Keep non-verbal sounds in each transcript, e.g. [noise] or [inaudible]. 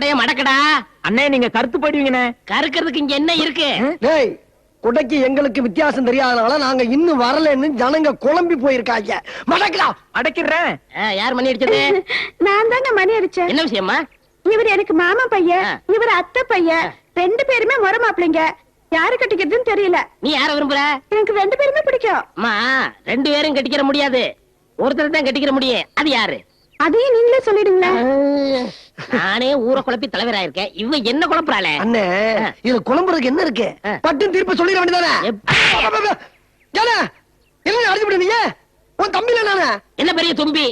கொடைய மடக்கடா. அண்ணே நீங்க கருத்து போயிடுவீங்கண்ணே. கறுக்கிறதுக்கு இங்க என்ன இருக்கு? டேய் குடைக்கு எங்களுக்கு வித்தியாசம் தெரியாதனால நாங்க இன்னும் வரலன்னு ஜனங்க குழம்பி போயிருக்காங்க. மடக்கலாம் அடைக்கிறேன். ஆ, யார் மணி அடிச்சது? [laughs] நான் தாங்க மணி அடிச்சேன். என்ன விஷயமா இவர் எனக்கு மாமா பையன். இவர் அத்தை பையன். ரெண்டு பேருமே முறை மாப்பிளைங்க யாரு கட்டிக்கிறதுன்னு தெரியல. நீ யார விரும்புற? எனக்கு ரெண்டு பேருமே பிடிக்கும். அம்மா ரெண்டு பேரும் கட்டிக்கிற முடியாது. ஒருத்தர் தான் கட்டிக்கிற முடியும். அது யாரு? அதையும் நீங்களே சொல்லிடுங்களேன் நானே ஊரை குழப்பி தலைவராயிருக்கேன். இவ என்ன குழப்பறாளே? அண்ணே இதுல குழம்புறதுக்கு என்ன இருக்கு. பட்டு தீர்ப்பு சொல்லிட வேண்டியதானே? என்ன அடிச்சு விடு நீங்க உன் தம்பில நானே. என்ன பெரிய தும்பி?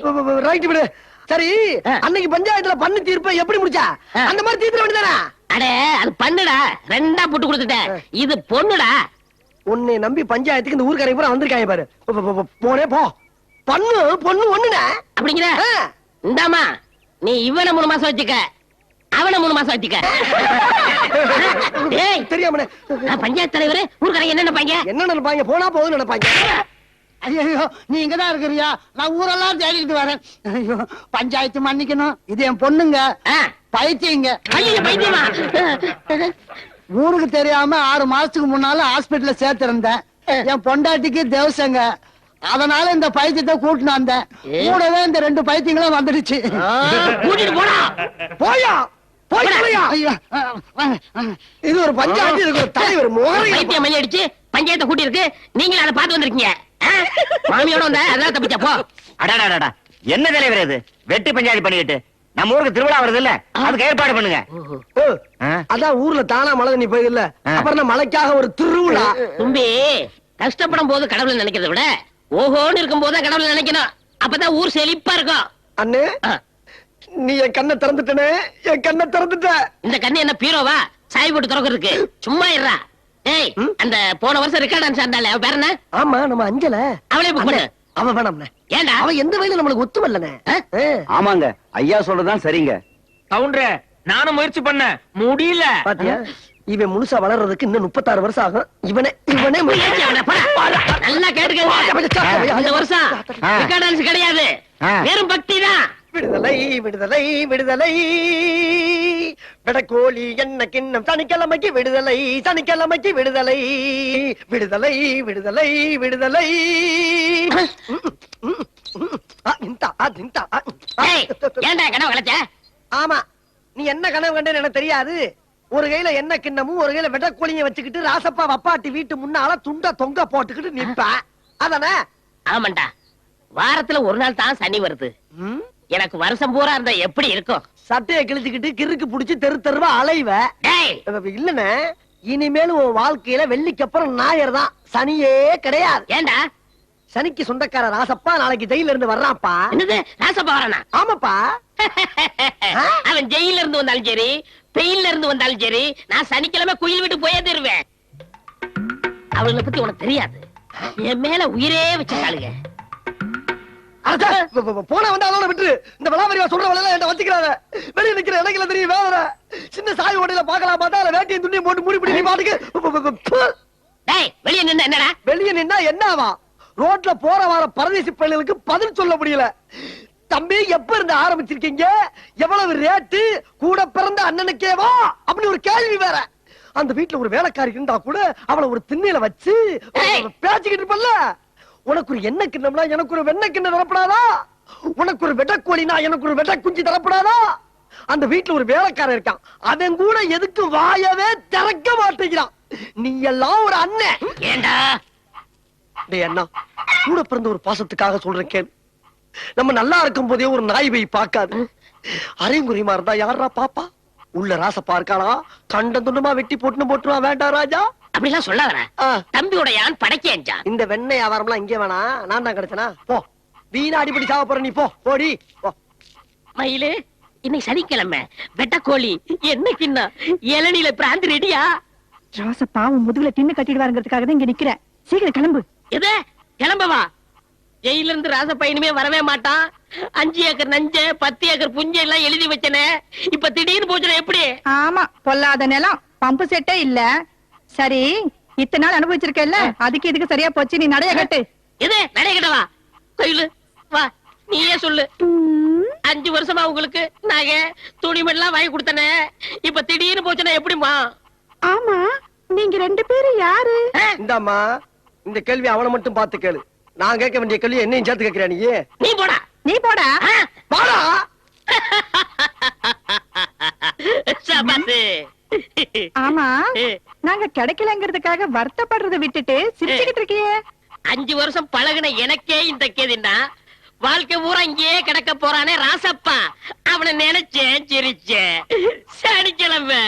ரைட் விடு. சரி. அன்னைக்கு பஞ்சாயத்துல பண்ணு தீர்ப்பை எப்படி முடிச்சா. அந்த மாதிரி தீர்த்து வேண்டியதானே? அடே அது பண்ணுடா. ரெண்டா புட்டு கொடுத்துட்டேன். இது பொண்ணுடா. உன்னை நம்பி பஞ்சாயத்துக்கு இந்த ஊர்க்காரங்க பூரா வந்திருக்காங்க பாரு. போனே போ. பண்ணு பொண்ணு ஒண்ணுனே. அப்படிங்கிற. இந்தாமா நீ இவனை மூணு மாசம் வச்சுக்க அவனை மூணு மாசம் வச்சுக்க [laughs] ஏய் தெரியாமனே. நான் பஞ்சாயத்து தலைவர் ஊர்க்காரங்க என்ன நினைப்பாங்க? என்ன நினைப்பாங்க? போனா போகுதுன்னு நினைப்பாங்க. ஐயோ நீ இங்கதான் இருக்கிறியா? நான் ஊரெல்லாம் தேடிட்டு வரேன். ஐயோ பஞ்சாயத்து மன்னிக்கணும். இது என் பொண்ணுங்க. பைத்தியங்க. பைத்தியமா? ஊருக்கு தெரியாம ஆறு மாசத்துக்கு முன்னால ஹாஸ்பிடல்ல சேர்த்திருந்தேன். என் பொண்டாட்டிக்கு தேவசங்க. அதனால இந்த பைத்தியத்தை கூட்டினு வந்தேன். கூடவே இந்த ரெண்டு பைத்தியங்களும் வந்துடுச்சு. கூட்டிட்டு போடா. போயா. இது ஒரு பஞ்சாயத்து இதுக்கு ஒரு தலைவர் பைத்தியம் மணி அடிச்சு பஞ்சாயத்தை கூட்டி இருக்கு நீங்களும் அதை பார்த்து வந்திருக்கீங்க? மாமியோட வந்த அதெல்லாம் தப்பிச்சா போ. அடாடாடா என்ன தலைவர் இது? வெட்டி பஞ்சாயத்து பண்ணிக்கிட்டு. நம்ம ஊருக்கு திருவிழா வருது இல்ல? அதுக்கு ஏற்பாடு பண்ணுங்க? அதான் ஊர்ல தானா மழை நீ ஆ. அப்புறம் மழைக்காக ஒரு திருவிழா? தும்பி கஷ்டப்படும் போது கடவுளை நினைக்கிறத விட ஓஹோன்னு இருக்கும் போது கடவுளை நினைக்கணும். அப்பதான் ஊர் செழிப்பா இருக்கும். அண்ணே நீ என் கண்ணை திறந்துட்டனே என் கண்ணை திறந்துட்ட. இந்த கண்ணு என்ன பீரோவா? சாய் போட்டு திறக்கிறதுக்கு. சும்மா இருடா. ஏய் அந்த போன வருஷம் ரெக்கார்ட் டான்ஸ் ஆண்டாளே அவ பேர் என்ன? ஆமா நம்ம அஞ்சல. அவளே புக் பண்ணு அவ வேணாம்ண்ணே. ஏன்டா அவ எந்த வயல நம்மளுக்கு ஒத்து வரலனே? ஆமாங்க. ஐயா சொல்றதுதான் சரிங்க. கவுண்டர நானும் முயற்சி பண்ணேன். முடியல. பாத்தியா? இவன் முழுசா வளர்றதுக்கு இன்னும் முப்பத்தாறு வருஷம் ஆகும் இவனே இவனே. நல்லா கேட்டுக்கங்க இந்த வருஷம் கிடையாது. வெறும் பக்தி தான் விடுதலை விடுதலை விடுதலை விடக்கோழி என்ன கிண்ணம் சனிக்கிழமைக்கு விடுதலை சனிக்கிழமைக்கு விடுதலை விடுதலை விடுதலை விடுதலை ஆமா நீ என்ன கனவு கண்டேன்னு எனக்கு தெரியாது ஒரு கையில என்ன கிண்ணமும் ஒரு கையில வெட்டக்கோழிய வச்சுக்கிட்டு ராசப்பா வப்பாட்டி வீட்டு முன்னால துண்ட தொங்க போட்டுக்கிட்டு நிப்ப அதானே? ஆமாண்டா. வாரத்துல ஒரு நாள் தான் சனி வருது? எனக்கு வருஷம் பூரா இருந்தா எப்படி இருக்கும்? சட்டையை கிழிச்சுக்கிட்டு கிறுக்கு புடிச்சு தெரு தெருவா அலைவ. டேய்! இல்லனே இனிமேல் உன் வாழ்க்கையில வெள்ளிக்கு அப்புறம் ஞாயிறு தான். சனியே கிடையாது. ஏன்டா சனிக்கு சொந்தக்கார ராசப்பா நாளைக்கு ஜெயில இருந்து வர்றான்ப்பா. என்னது? ராசப்பா வரானா? ஆமாப்பா. [laughs] அவன் ஜெயில இருந்து வந்தாலும் சரி பெயில்ல இருந்து வந்தாலும் சரி நான் சனிக்கிழமை குயில் விட்டு போயே தருவேன். அவளை பத்தி உனக்கு தெரியாது. என் மேல உயிரே வச்சிருக்காளுங்க. போன வந்து அதோட விட்டு இந்த விளாவரியா சொல்ற வேலை என்கிட்ட வச்சுக்கிறாத வெளிய நிக்கிற தெரியும் வேதனை. சின்ன சாய் ஓட்டையில பாக்கலாம் பார்த்தா அதுல வேட்டியும் துணியும் போட்டு மூடி பிடி பாட்டுக்கு. வெளிய நின்னு என்னடா? வெளிய நின்னா என்னவா? ரோட்ல போற வர பரதேசி பள்ளிகளுக்கு பதில் சொல்ல முடியல. தம்பி எப்ப இருந்து ஆரம்பிச்சிருக்கீங்க? எவ்வளவு ரேட்டு கூட பிறந்த அண்ணனுக்கேவா? அப்படி ஒரு கேள்வி வேற. அந்த வீட்டுல ஒரு வேலைக்காரி இருந்தா கூட அவளை ஒரு திண்ணையில வச்சு ஏய். பேசிக்கிட்டு இருப்பல்ல. உனக்கு ஒரு எண்ணெய் கிண்ணம்னா எனக்கு ஒரு வெண்ணெய் கிண்ணம் தரப்படாதா? உனக்கு ஒரு வெட்டக்கோழினா எனக்கு ஒரு வெட்ட குஞ்சு தரப்படாதா? அந்த வீட்டுல ஒரு வேலைக்காரன் இருக்கான். அவன் கூட எதுக்கு வாயவே திறக்க மாட்டேங்கிறான். நீ எல்லாம் ஒரு அண்ணன். ஏன்டா டேய் அண்ணா கூட பிறந்த ஒரு பாசத்துக்காக சொல்றேன் கேள். நம்ம நல்லா இருக்கும் போதே ஒரு நாய் போய் பார்க்காது. அரைங்குறியமா இருந்தா யாரா பாப்பா? உள்ள ராசப்பா இருக்காளா கண்ட துண்டமா வெட்டி போட்டுன்னு போட்டுருவா வேண்டாம் ராஜா. அப்படிலாம் சொல்லாதடா. ஆ, தம்பியோட யான் படைக்கேஞ்சான் இந்த வெண்ணெய் வியாபாரம்லாம் இங்கே வேணா நான் தான் கிடைச்சனா? போ. வீணா அடிப்படி சாவ போற நீ போ. போடி. போ. மயிலு இன்னைக்கு சனிக்கிழமை. வெட்டக்கோழி என்ன கிண்ணா இளநில பிராந்தி ரெடியா? ரோச பாவம் முதுகுல தின்னு கட்டிடுவாருங்கிறதுக்காக தான் இங்க நிக்கிறேன். சீக்கிரம் கிளம்பு. எது? கிளம்பவா? ஜெயில இருந்து ராச பையனுமே வரவே மாட்டான். அஞ்சு ஏக்கர் நஞ்ச பத்து ஏக்கர் புஞ்ச எல்லாம் எழுதி வச்சனே. இப்ப திடீர்னு போச்சுனா எப்படி? ஆமா பொல்லாத நிலம். பம்பு செட்டே இல்ல. சரி இத்தனை நாள் அனுபவிச்சிருக்கல அதுக்கு இதுக்கு சரியா போச்சு. நீ நடைய கட்டு. எது? நடைய கிட்ட வா கோயிலு. வா நீயே சொல்லு. அஞ்சு வருஷமா உங்களுக்கு நகை துணிமணிலாம் வாங்கி கொடுத்தனே. இப்ப திடீர்னு போச்சுன்னா எப்படிமா ஆமா நீங்க ரெண்டு பேரும் யாரு? இந்தாம்மா இந்த கேள்வி அவனை மட்டும் பார்த்து கேளு. நான் கேட்க வேண்டிய கேள்வி என்னையும் சேர்த்து கேட்கிறா நீ? நீ போடா. நீ போடா. [laughs] சபாசு. ஆமா. நாங்க கிடைக்கலங்கிறதுக்காக வருத்தப்படுறதை விட்டுட்டு சிரிச்சுக்கிட்டு இருக்கியே. அஞ்சு வருஷம் பழகுன எனக்கே இந்த கேதின்னா வாழ்க்கை பூரா இங்கேயே கிடக்க போறானே ராசப்பா. அவனை நினைச்சேன் சிரிச்சேன். சனிக்கிழமை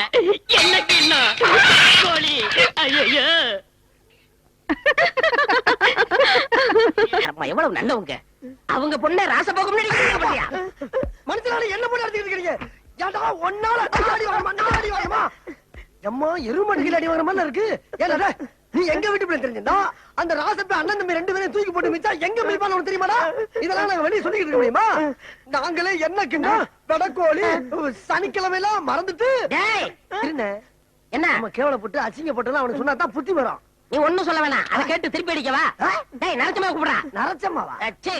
இன்னும்? கோழி. ஐயோ எவ்வளவு நல்லவங்க. அவங்க பொண்ணை நினைக்கிறீங்க மனுஷனால என்ன பண்ணி இருக்கீங்க ஏன்டா ஒன்னால அடி வாங்கமா நான் அடி வாங்கமா எம்மா எருமடிகள் அடி வாங்குற மாதிரி இருக்கு. ஏன்டா நீ எங்க வீட்டு பிள்ளை தெரிஞ்சிருந்தா? அந்த ராசப்ப அண்ணன் தம்பி ரெண்டு பேரும் தூக்கி போட்டு மிச்சா எங்க மிதிப்பான்னு உனக்கு தெரியுமாடா? இதெல்லாம் நாங்க வெளிய சொல்லிக்கிட்டு இருக்க முடியுமா நாங்களே என்ன கிண்டா பெடக்கோழி சனிக்கிழமை எல்லாம் மறந்துட்டு என்ன? நம்ம கேவலப்பட்டு அசிங்கப்பட்டு அவனுக்கு சொன்னா தான் புத்தி வரும். நீ ஒண்ணும் சொல்ல வேணாம். அதை கேட்டு திருப்பி அடிக்கவா? டேய் நரச்சமா கூப்பிடா நரச்சம்மாவா? சே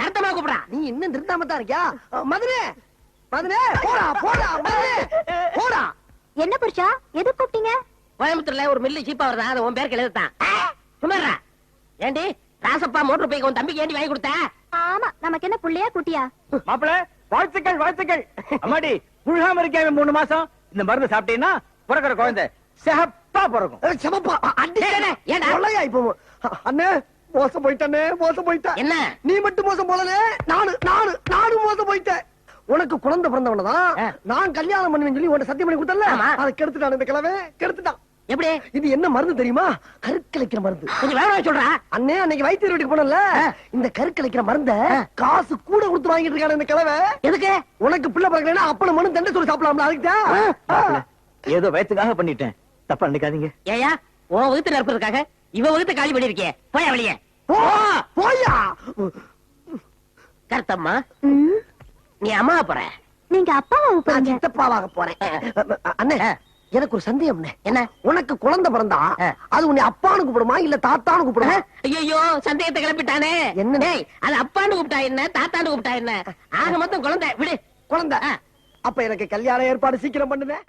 கருத்தமா கூப்பிடா நீ இன்னும் திருந்தாம தான் இருக்கியா மதுரே மதுரே போடா போடா மதுரே போடா. என்ன புருஷா? எது கூப்பிட்டீங்க? கோயம்புத்தூர்ல ஒரு மில்லு சீப்பா வருதா? அது உன் பேருக்கு எழுதுதான் சும்மாடா ஏண்டி ராசப்பா மோட்டர் பைக் உன் தம்பிக்கு ஏண்டி வாங்கி கொடுத்த? ஆமா நமக்கு என்ன புள்ளையா குட்டியா? மாப்பிள வாழ்த்துக்கள் வாழ்த்துக்கள். அம்மாடி புழுகாம இருக்கேன் மூணு மாசம். இந்த மருந்து சாப்பிட்டீங்கன்னா பிறக்கிற குழந்தை. சிகப்பா பிறக்கும். ஏய், செமப்பா அடி டேய், டேய், ஏன்டா? கொள்ளையா இப்போ. அண்ணே மோசம் போயிட்டனே மோசம் போயிட்டேன் என்ன? நீ மட்டும் மோசம் போலனே நானு நானு நானும் மோசம் போயிட்டேன். உனக்கு குழந்தை பிறந்தவனதான். நான் கல்யாணம் பண்ணுவேன்னு சொல்லி உன்னை சத்தியம் பண்ணி கொடுத்தல. அதை கெடுத்துட்டான் இந்த கிழமை கெடுத்துட்டான். எப்படி? இது என்ன மருந்து தெரியுமா? கருக்கலைக்கிற மருந்து. கொஞ்சம் வேற சொல்றா. அண்ணே அன்னைக்கு வைத்தியர் வீட்டுக்கு போனல இந்த கருக்கலைக்கிற மருந்த காசு கூட கொடுத்து வாங்கிட்டு இருக்கான இந்த கிழமை எதுக்கு? உனக்கு பிள்ளை பிறக்கலன்னா அப்பன மனு தண்டை சொல்லி சாப்பிடலாம்ல அதுக்கு ஏதோ வயத்துக்காக பண்ணிட்டேன். தப்பா நினைக்காதீங்க. ஏயா உன் வகுத்துல இருப்பதற்காக இவ வகுத்த காலி பண்ணிருக்கே போயா வெளியே. போ போயா. கருத்தம்மா நீ அம்மா போற. நீங்க அப்பாவை கூப்பிடுங்க சித்தப்பாவாக போறேன். அண்ணே எனக்கு ஒரு சந்தேகம்ண்ணே என்ன? உனக்கு குழந்தை பிறந்தா. அது உன்னை அப்பான்னு கூப்பிடுமா இல்ல தாத்தான்னு கூப்பிடுமா? ஐயோ சந்தேகத்தை கிளப்பிட்டானே. என்ன? அது அப்பான்னு கூப்பிட்டா என்ன தாத்தான்னு கூப்பிட்டா என்ன? ஆக மொத்தம் குழந்தை விடு. குழந்தை. அப்ப எனக்கு கல்யாண ஏற்பாடு சீக்கிரம் பண்ணுவேன்.